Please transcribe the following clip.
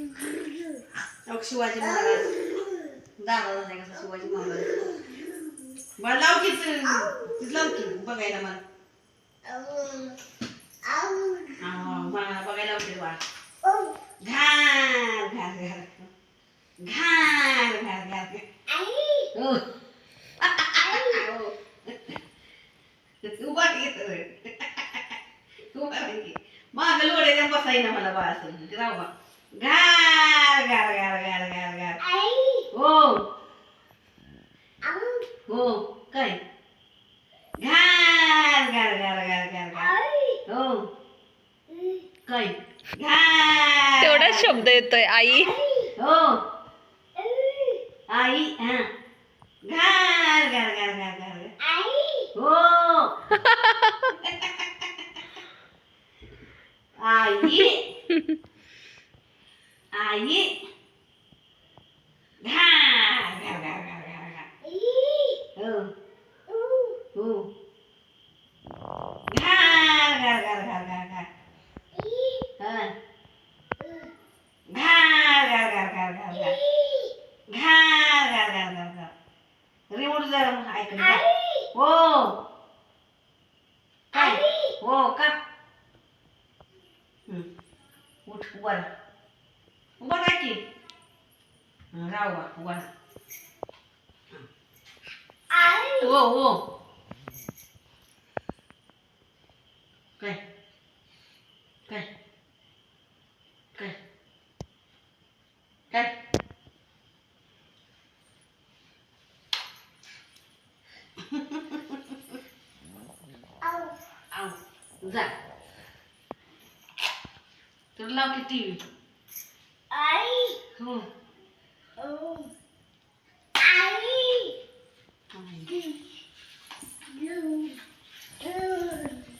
मग शिवाजी महाराज. दादा झाला कसा शिवाजी महाराज? लाव की लाव की बघायला मला. बघायला होते बा घाल घाल घाल घाल घाल घाल हो तू बघ घेत तू बसायना मला बा असं राव बा. गार गार गार गार गार गार हो हो काय गार गार गार गार गार गार हो काय गार तेवढाच शब्द येतोय आई हो आई हा गार गार गार गार गार हो आई आई हो का उठ बर ubonaki ngawa ubona uwo uwo okay okay okay okay Au. Au. Ra. Tôi lau cái tivi. Ai! Hum.